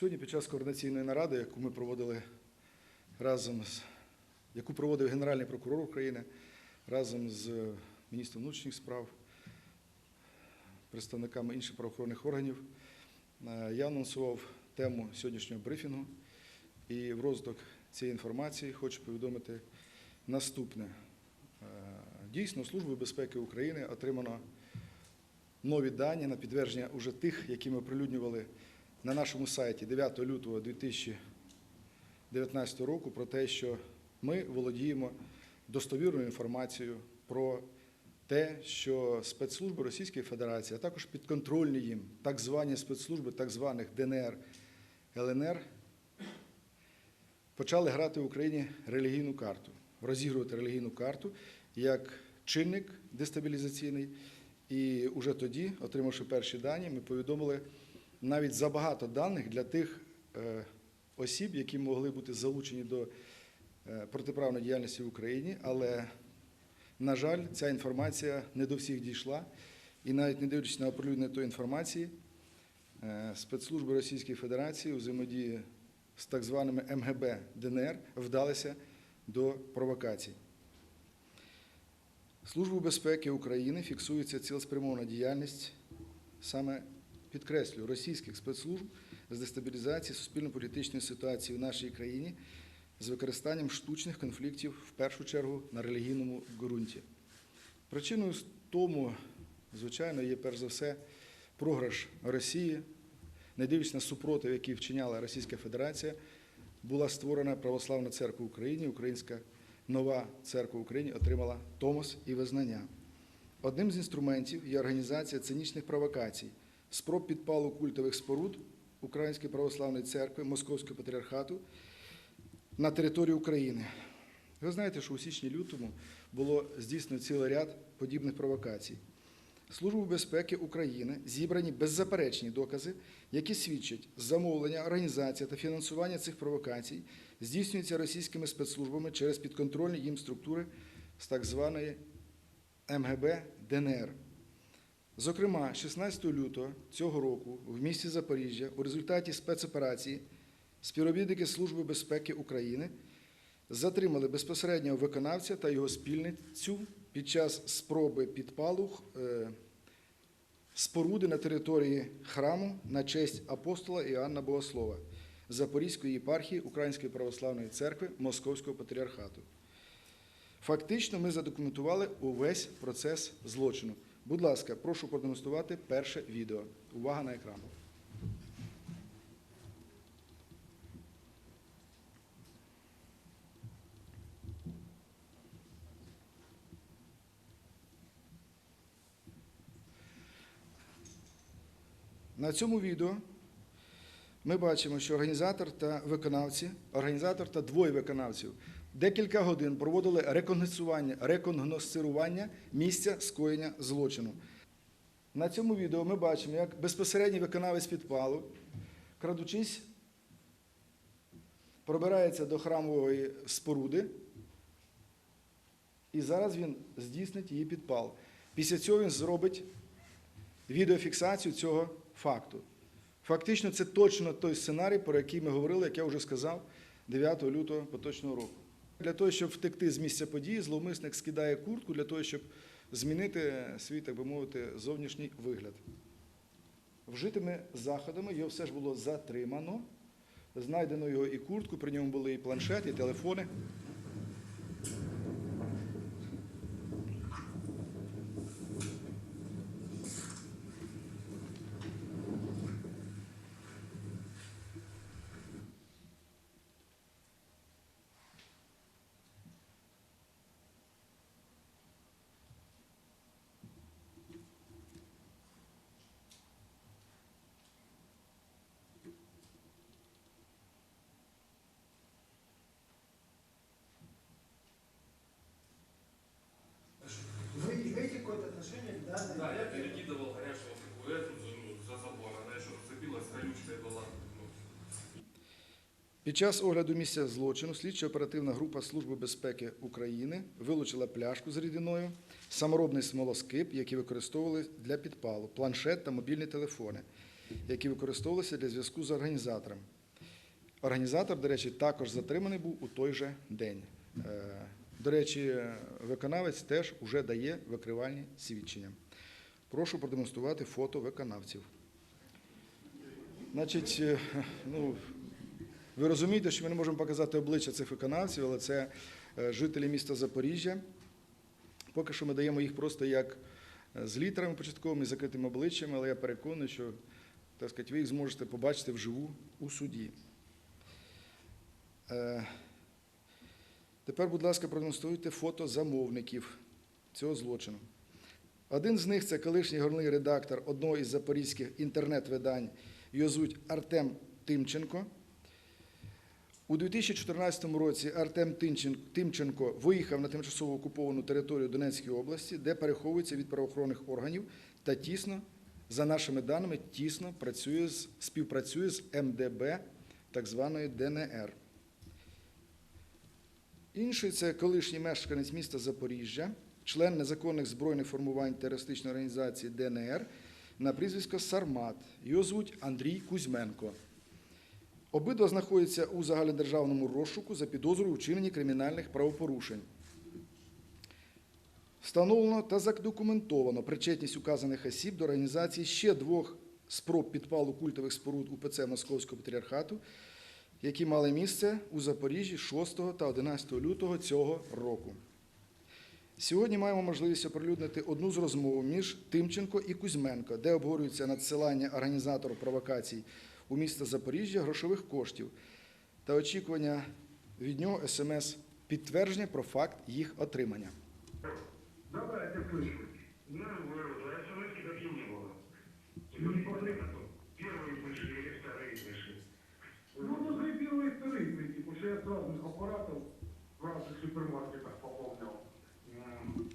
Сьогодні під час координаційної наради, яку ми проводили разом з яку проводив Генеральний прокурор України разом з міністром внутрішніх справ, представниками інших правоохоронних органів, е, я анонсував тему сьогоднішнього брифінгу. І в розвиток цієї інформації хочу повідомити наступне. Е, Дійсно, Службою безпеки України отримано нові дані на підтвердження уже тих, які ми оприлюднювали на нашому сайті 9 лютого 2019 року, про те, що ми володіємо достовірною інформацією про те, що спецслужби Російської Федерації, а також підконтрольні їм так звані спецслужби так званих ДНР, ЛНР, почали грати в Україні релігійну карту, розігрувати релігійну карту як чинник дестабілізаційний. І вже тоді, отримавши перші дані, ми повідомили навіть забагато даних для тих е, осіб, які могли бути залучені до е, протиправної діяльності в Україні, але, на жаль, ця інформація не до всіх дійшла. І навіть не дивлячись на оприлюднення тої інформації, е, спецслужби Російської Федерації у взаємодії з так званими МГБ ДНР вдалися до провокацій. Службою безпеки України фіксується цілеспрямована діяльність саме підкреслюю російських спецслужб з дестабілізації суспільно-політичної ситуації в нашій країні з використанням штучних конфліктів в першу чергу на релігійному ґрунті. Причиною тому, звичайно, є перш за все програш Росії, не дивлячись на супротив, який вчиняла Російська Федерація, була створена Православна церква в Україні, Українська нова церква в Україні отримала томос і визнання. Одним з інструментів є організація цинічних провокацій, спроб підпалу культових споруд Української православної церкви Московського патріархату на території України. Ви знаєте, що у січні-лютому було здійснено цілий ряд подібних провокацій. Службою безпеки України зібрані беззаперечні докази, які свідчать, замовлення, організація та фінансування цих провокацій здійснюється російськими спецслужбами через підконтрольні їм структури з так званої МГБ ДНР. Зокрема, 16 лютого цього року в місті Запоріжжя у результаті спецоперації співробітники Служби безпеки України затримали безпосереднього виконавця та його спільницю під час спроби підпалу е, споруди на території храму на честь апостола Іоанна Богослова Запорізької єпархії Української православної церкви Московського патріархату. Фактично, ми задокументували увесь процес злочину. Будь ласка, прошу продемонструвати перше відео. Увага на екран. На цьому відео ми бачимо, що організатор та виконавці, організатор та двоє виконавців декілька годин проводили рекогносцирування місця скоєння злочину. На цьому відео ми бачимо, як безпосередній виконавець підпалу, крадучись, пробирається до храмової споруди, і зараз він здійснить її підпал. Після цього він зробить відеофіксацію цього факту. Фактично, це точно той сценарій, про який ми говорили, як я вже сказав, 9 лютого поточного року. Для того, щоб втекти з місця події, зловмисник скидає куртку для того, щоб змінити свій, так би мовити, зовнішній вигляд. Вжитими заходами його все ж було затримано. Знайдено його і куртку, при ньому були і планшет, і телефони. имеете какое-то отношение к данной? Да, я перекидывал горячего такую эту ну, за забор, она еще зацепилась, колючая была. ну, Під час огляду місця злочину слідчо-оперативна група Служби безпеки України вилучила пляшку з рідиною, саморобний смолоскип, який використовували для підпалу, планшет та мобільні телефони. які використовувалися для зв'язку з організатором. Організатор, до речі, також затриманий був у той же день. до речі, виконавець теж вже дає викривальні свідчення. Прошу продемонструвати фото виконавців. Значить, е, ну, ви розумієте, що ми не можемо показати обличчя цих виконавців, але це е, жителі міста Запоріжжя. Поки що ми даємо їх просто як е, з літерами початковими, з закритими обличчями, але я переконаний, що так сказати, ви їх зможете побачити вживу у суді. Тепер, будь ласка, продемонструйте фото замовників цього злочину. Один з них це колишній головний редактор одного із запорізьких інтернет-видань. Його звуть Артем Тимченко. У 2014 році Артем Тимченко виїхав на тимчасово окуповану територію Донецької області, де переховується від правоохоронних органів та тісно, за нашими даними, тісно працює співпрацює з МДБ так званої ДНР. Інший це колишній мешканець міста Запоріжжя, член незаконних збройних формувань терористичної організації ДНР на прізвисько Сармат. Його звуть Андрій Кузьменко. Обидва знаходяться у загальнодержавному розшуку за підозрою вчиненні кримінальних правопорушень. Встановлено та задокументовано причетність указаних осіб до організації ще двох спроб підпалу культових споруд УПЦ Московського патріархату, які мали місце у Запоріжжі 6 та 11 лютого цього року. Сьогодні маємо можливість оприлюднити одну з розмов між Тимченко і Кузьменко, де обговорюється надсилання організатору провокацій у місто Запоріжжя грошових коштів та очікування від нього смс підтвердження про факт їх отримання. Давай, я разных аппаратов в разных супермаркетах пополнял. М,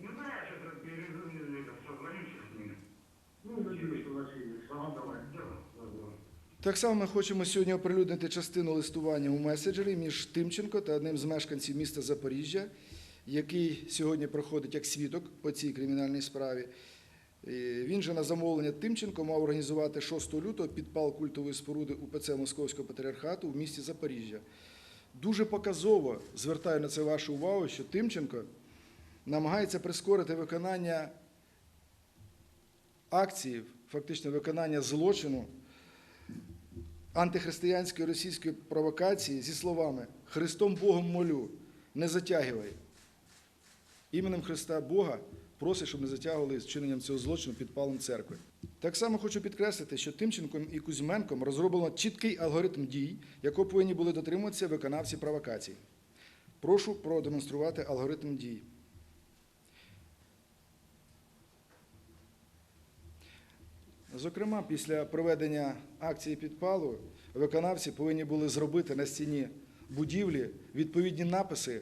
Ну, да, я сейчас созвонюсь с ними. Ну, надеюсь, что начали. Ага, давай. Да, да, да. Так само ми хочемо сьогодні оприлюднити частину листування у меседжері між Тимченко та одним з мешканців міста Запоріжжя, який сьогодні проходить як свідок по цій кримінальній справі. Він же на замовлення Тимченко мав організувати 6 лютого підпал культової споруди УПЦ Московського патріархату в місті Запоріжжя. Дуже показово звертаю на це вашу увагу, що Тимченко намагається прискорити виконання акції, фактично виконання злочину антихристиянської російської провокації зі словами Христом Богом молю, не затягувай. Іменем Христа Бога просить, щоб не затягували з чиненням цього злочину підпалом церкви. Так само хочу підкреслити, що Тимченком і Кузьменком розроблено чіткий алгоритм дій, якого повинні були дотримуватися виконавці провокацій. Прошу продемонструвати алгоритм дій. Зокрема, після проведення акції підпалу виконавці повинні були зробити на стіні будівлі відповідні написи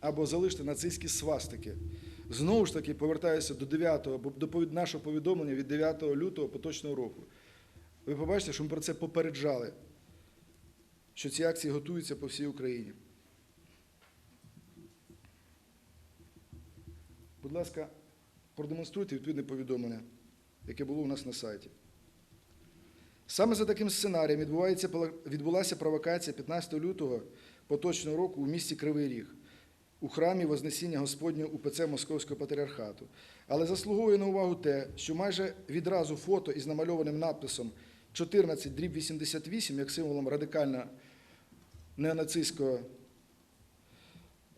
або залишити нацистські свастики. Знову ж таки, повертаюся до 9, бо- до нашого повідомлення від 9 лютого поточного року. Ви побачите, що ми про це попереджали, що ці акції готуються по всій Україні. Будь ласка, продемонструйте відповідне повідомлення, яке було у нас на сайті. Саме за таким сценарієм відбулася провокація 15 лютого поточного року у місті Кривий Ріг у храмі Вознесіння Господнього УПЦ Московського патріархату. Але заслуговує на увагу те, що майже відразу фото із намальованим надписом 14 дріб 88 як символом радикально неонацистського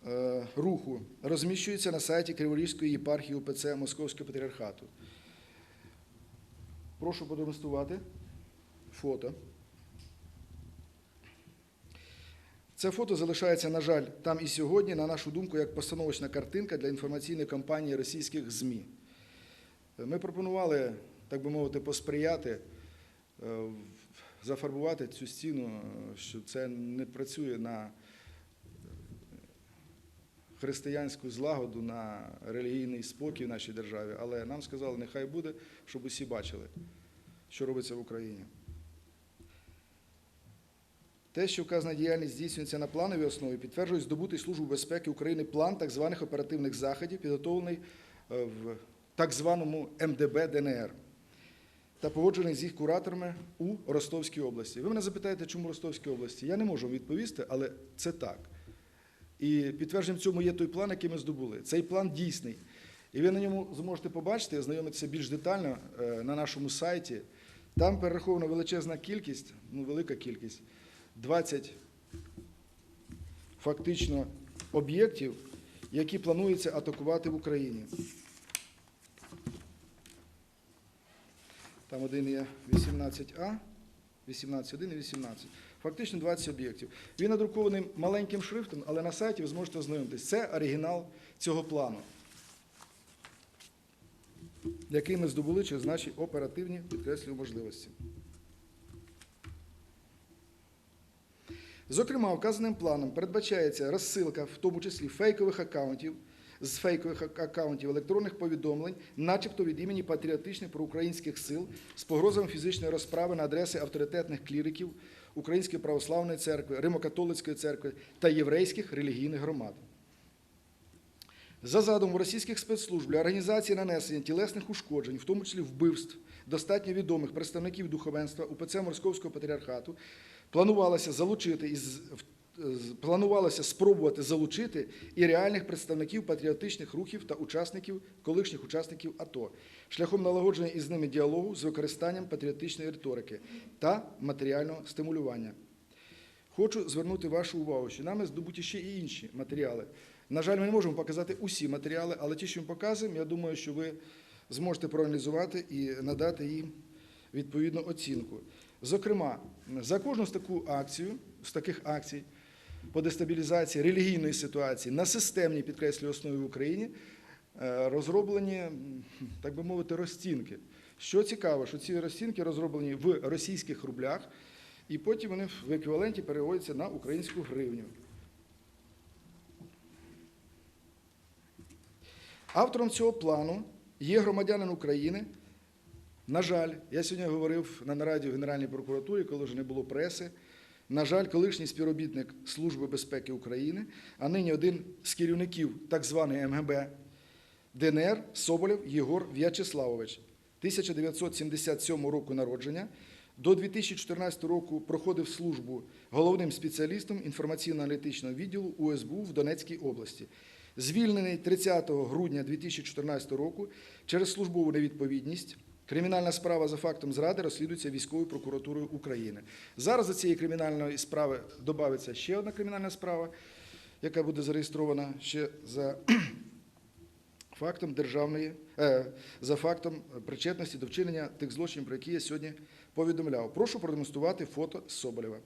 е, руху розміщується на сайті Криворізької єпархії УПЦ Московського патріархату. Прошу продемонструвати фото. Це фото залишається, на жаль, там і сьогодні, на нашу думку, як постановочна картинка для інформаційної кампанії російських ЗМІ. Ми пропонували, так би мовити, посприяти, е, зафарбувати цю стіну, е, що це не працює на християнську злагоду, на релігійний спокій в нашій державі. Але нам сказали, нехай буде, щоб усі бачили, що робиться в Україні. Те, що вказана діяльність здійснюється на плановій основі, підтверджує здобутий Службу безпеки України план так званих оперативних заходів, підготовлений е, в так званому МДБ ДНР. та погоджених з їх кураторами у Ростовській області. Ви мене запитаєте, чому Ростовській області? Я не можу відповісти, але це так. І підтвердженням цьому є той план, який ми здобули. Цей план дійсний. І ви на ньому зможете побачити, ознайомитися більш детально е, на нашому сайті. Там перерахована величезна кількість, ну велика кількість, 20 фактично об'єктів, які планується атакувати в Україні. Там один є 18А, 18.1 і 18. Фактично 20 об'єктів. Він надрукований маленьким шрифтом, але на сайті ви зможете ознайомитись. Це оригінал цього плану, який ми здобули через наші оперативні підкреслюю можливості. Зокрема, вказаним планом передбачається розсилка, в тому числі фейкових акаунтів, з фейкових ак- акаунтів електронних повідомлень, начебто від імені патріотичних проукраїнських сил з погрозами фізичної розправи на адреси авторитетних кліриків Української православної церкви, Римо-католицької церкви та єврейських релігійних громад. За задумом російських спецслужб для організації нанесення тілесних ушкоджень, в тому числі вбивств, достатньо відомих представників духовенства УПЦ Московського патріархату, планувалося залучити із планувалося спробувати залучити і реальних представників патріотичних рухів та учасників, колишніх учасників АТО, шляхом налагодження із ними діалогу з використанням патріотичної риторики та матеріального стимулювання. Хочу звернути вашу увагу, що нами здобуті ще і інші матеріали. На жаль, ми не можемо показати усі матеріали, але ті, що ми показуємо, я думаю, що ви зможете проаналізувати і надати їм відповідну оцінку. Зокрема, за кожну з таку акцію, з таких акцій по дестабілізації релігійної ситуації на системній підкреслюю основі в Україні е, розроблені, так би мовити, розцінки. Що цікаво, що ці розцінки розроблені в російських рублях, і потім вони в еквіваленті переводяться на українську гривню. Автором цього плану є громадянин України. На жаль, я сьогодні говорив на нараді в Генеральній прокуратурі, коли вже не було преси. На жаль, колишній співробітник Служби безпеки України, а нині один з керівників так званої МГБ ДНР Соболєв Єгор В'ячеславович, 1977 року народження. До 2014 року проходив службу головним спеціалістом інформаційно-аналітичного відділу УСБУ в Донецькій області. Звільнений 30 грудня 2014 року через службову невідповідність. Кримінальна справа за фактом зради розслідується військовою прокуратурою України. Зараз до цієї кримінальної справи додається ще одна кримінальна справа, яка буде зареєстрована ще за фактом державної е, за фактом причетності до вчинення тих злочинів, про які я сьогодні повідомляв. Прошу продемонструвати фото Соболєва.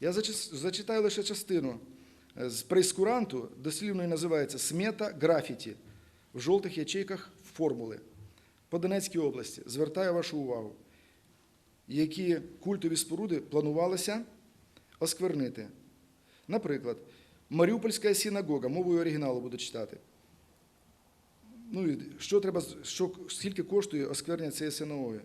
Я зачитаю лише частину Е, з прейскуранту, дослівно і називається смета графіті в жовтих ячейках формули по Донецькій області. Звертаю вашу увагу, які культові споруди планувалося осквернити. Наприклад, Маріупольська синагога, мовою оригіналу буду читати. Ну, і що треба, що, скільки коштує осквернення цієї синагоги?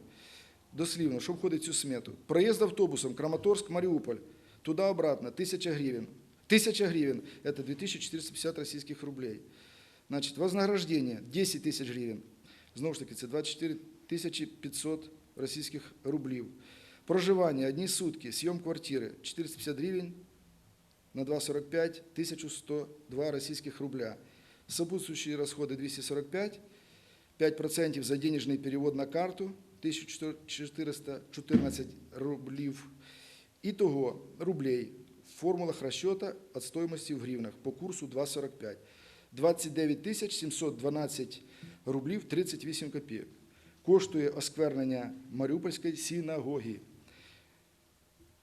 Дослівно, що входить в цю смету? Проїзд автобусом Краматорск-Маріуполь, туди-обратно, 1000 гривень. 1000 гривен – это 2450 российских рублей. Значит, вознаграждение – 10 тысяч гривен. Знову ж таки, це 24 тисячі 500 російських рублів. Проживання – одні сутки, съем квартири – 450 гривень на 2,45 – 1102 российских рубля. Сопутствующие расходы – 245, 5% за денежный перевод на карту – 1414 рублів. Итого рублей в формулах расчета от стоимости в гривнах по курсу 2,45. 29 тисяч 712 рублів 38 копійок. Коштує осквернення Маріупольської синагоги.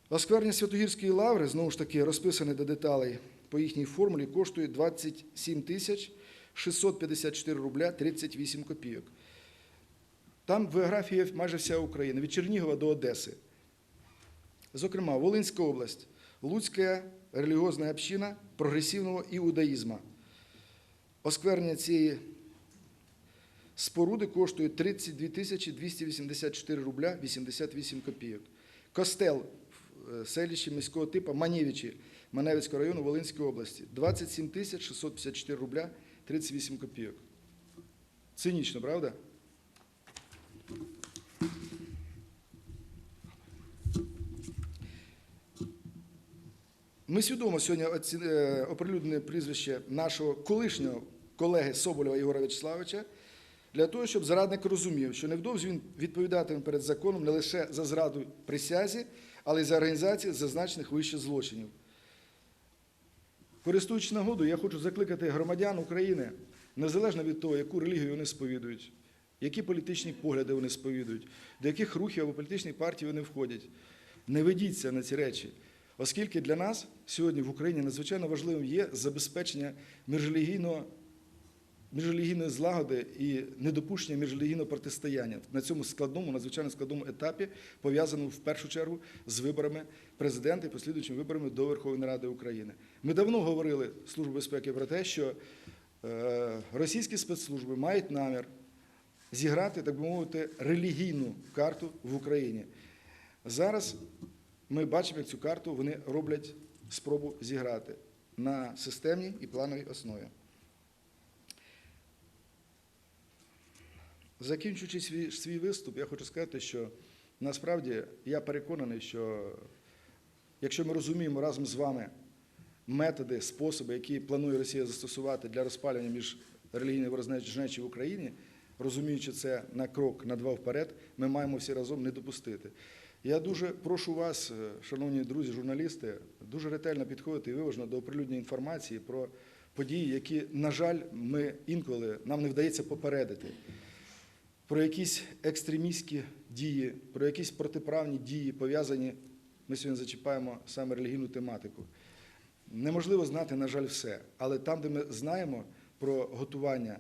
Осквернення Святогірської лаври, знову ж таки, розписане до деталей по їхній формулі, коштує 27 тисяч 654 рубля 38 копійок. Там в географії майже вся Україна, від Чернігова до Одеси. Зокрема, Волинська область, Луцька релігіозна община прогресивного іудаїзму. Осквернення цієї споруди коштує 32 тисячі 284 рубля 88 копійок. Костел в е, селищі міського типу Манєвичі Маневицького району Волинської області 27 тисяч 654 рубля 38 копійок. Цинічно, правда? Ми свідомо сьогодні е, оприлюднили прізвище нашого колишнього колеги Соболєва Ігора Вячеславовича для того, щоб зрадник розумів, що невдовзі він відповідатиме перед законом не лише за зраду присязі, але й за організацію зазначених вище злочинів. Користуючись нагодою, я хочу закликати громадян України, незалежно від того, яку релігію вони сповідують, які політичні погляди вони сповідують, до яких рухів або політичних партій вони входять. Не ведіться на ці речі, оскільки для нас сьогодні в Україні надзвичайно важливим є забезпечення міжрелігійного міжрелігійної злагоди і недопущення міжрелігійного протистояння на цьому складному, надзвичайно складному етапі, пов'язаному в першу чергу з виборами президента і послідуючими виборами до Верховної Ради України. Ми давно говорили Службу безпеки про те, що е, російські спецслужби мають намір зіграти, так би мовити, релігійну карту в Україні. Зараз ми бачимо, як цю карту вони роблять спробу зіграти на системній і плановій основі. Закінчуючи свій, свій виступ, я хочу сказати, що насправді я переконаний, що якщо ми розуміємо разом з вами методи, способи, які планує Росія застосувати для розпалювання між релігійної ворожнечі в Україні, розуміючи це на крок, на два вперед, ми маємо всі разом не допустити. Я дуже прошу вас, е, шановні друзі, журналісти, дуже ретельно підходити і виважно до оприлюднення інформації про події, які, на жаль, ми інколи нам не вдається попередити про якісь екстремістські дії, про якісь протиправні дії, пов'язані, ми сьогодні зачіпаємо саме релігійну тематику. Неможливо знати, на жаль, все. Але там, де ми знаємо про готування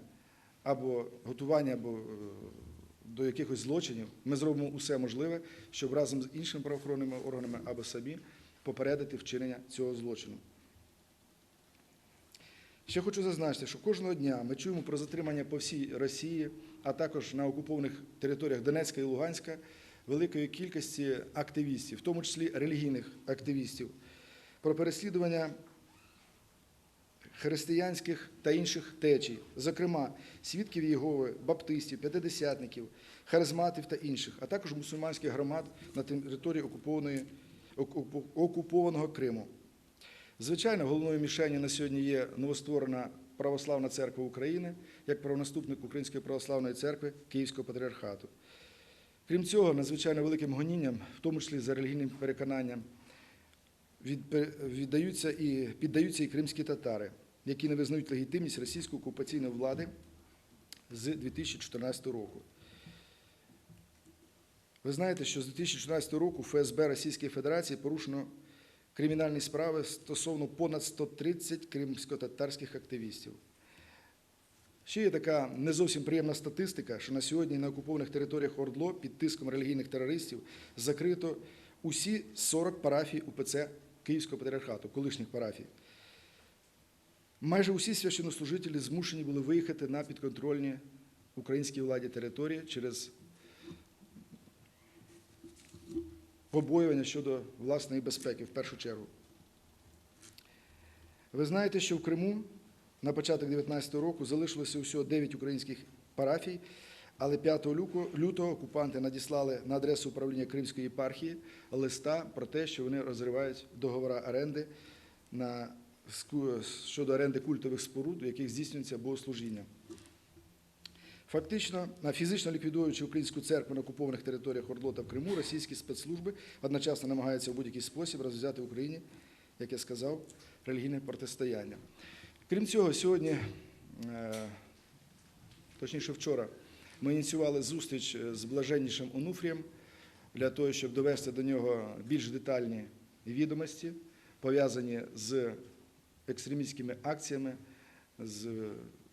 або готування або е, до якихось злочинів, ми зробимо усе можливе, щоб разом з іншими правоохоронними органами або самі попередити вчинення цього злочину. Ще хочу зазначити, що кожного дня ми чуємо про затримання по всій Росії, а також на окупованих територіях Донецька і Луганська великої кількості активістів, в тому числі релігійних активістів, про переслідування християнських та інших течій, зокрема свідків Єгови, баптистів, п'ятидесятників, харизматів та інших, а також мусульманських громад на території окупованої, окупованого Криму. Звичайно, головною мішенью на сьогодні є новостворена Православна церква України як правонаступник Української православної церкви Київського патріархату. Крім цього, надзвичайно великим гонінням, в тому числі за релігійним переконанням, віддаються і піддаються і кримські татари, які не визнають легітимність російської окупаційної влади з 2014 року. Ви знаєте, що з 2014 року ФСБ Російської Федерації порушено кримінальні справи стосовно понад 130 кримсько-татарських активістів. Ще є така не зовсім приємна статистика, що на сьогодні на окупованих територіях Ордло під тиском релігійних терористів закрито усі 40 парафій УПЦ Київського патріархату, колишніх парафій. Майже усі священнослужителі змушені були виїхати на підконтрольні українській владі території через побоювання щодо власної безпеки в першу чергу. Ви знаєте, що в Криму на початок 2019 року залишилося всього 9 українських парафій, але 5 лютого окупанти надіслали на адресу управління Кримської єпархії листа про те, що вони розривають договори оренди на, щодо оренди культових споруд, у яких здійснюється богослужіння. Фактично, фізично ліквідуючи українську церкву на окупованих територіях Ордло та в Криму, російські спецслужби одночасно намагаються в будь-який спосіб розв'язати в Україні, як я сказав, релігійне протистояння. Крім цього, сьогодні, е, точніше вчора, ми ініціювали зустріч е, з блаженнішим Онуфрієм для того, щоб довести до нього більш детальні відомості, пов'язані з екстремістськими акціями, з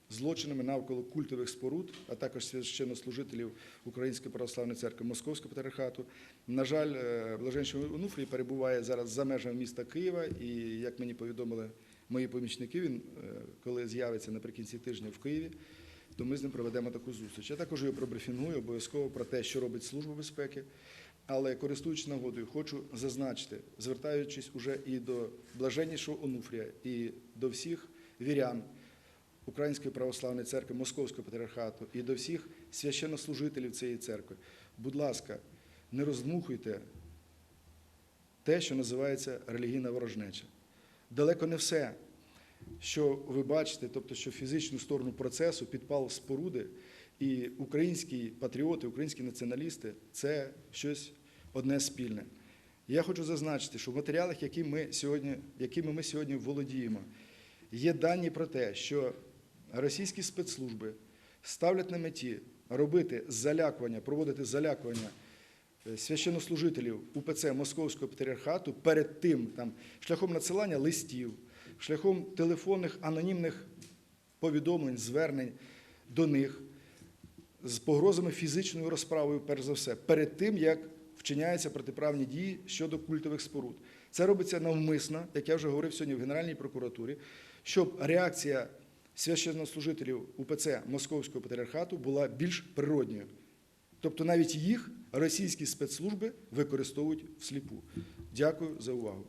злочинами навколо культових споруд, а також священнослужителів Української православної церкви Московського патріархату. На жаль, е, блаженший Онуфрій перебуває зараз за межами міста Києва, і як мені повідомили мої помічники, він е, коли з'явиться наприкінці тижня в Києві, то ми з ним проведемо таку зустріч. Я також його пробрифінгую обов'язково про те, що робить Служба безпеки. Але користуючись нагодою, хочу зазначити, звертаючись уже і до блаженнішого Онуфрія, і до всіх вірян Української православної церкви, Московського патріархату і до всіх священнослужителів цієї церкви, будь ласка, не роздмухуйте те, що називається релігійна ворожнеча. Далеко не все, що ви бачите, тобто що фізичну сторону процесу, підпал споруди, і українські патріоти, українські націоналісти це щось одне спільне. Я хочу зазначити, що в матеріалах, які ми сьогодні, якими ми сьогодні володіємо, є дані про те, що російські спецслужби ставлять на меті робити залякування, проводити залякування е, священнослужителів УПЦ Московського патріархату перед тим, там, шляхом надсилання листів, шляхом телефонних анонімних повідомлень, звернень до них з погрозами фізичною розправою, перш за все, перед тим, як вчиняються протиправні дії щодо культових споруд. Це робиться навмисно, як я вже говорив сьогодні в Генеральній прокуратурі, щоб реакція священнослужителів УПЦ Московського патріархату була більш природньою. Тобто навіть їх російські спецслужби використовують всліпу. Дякую за увагу.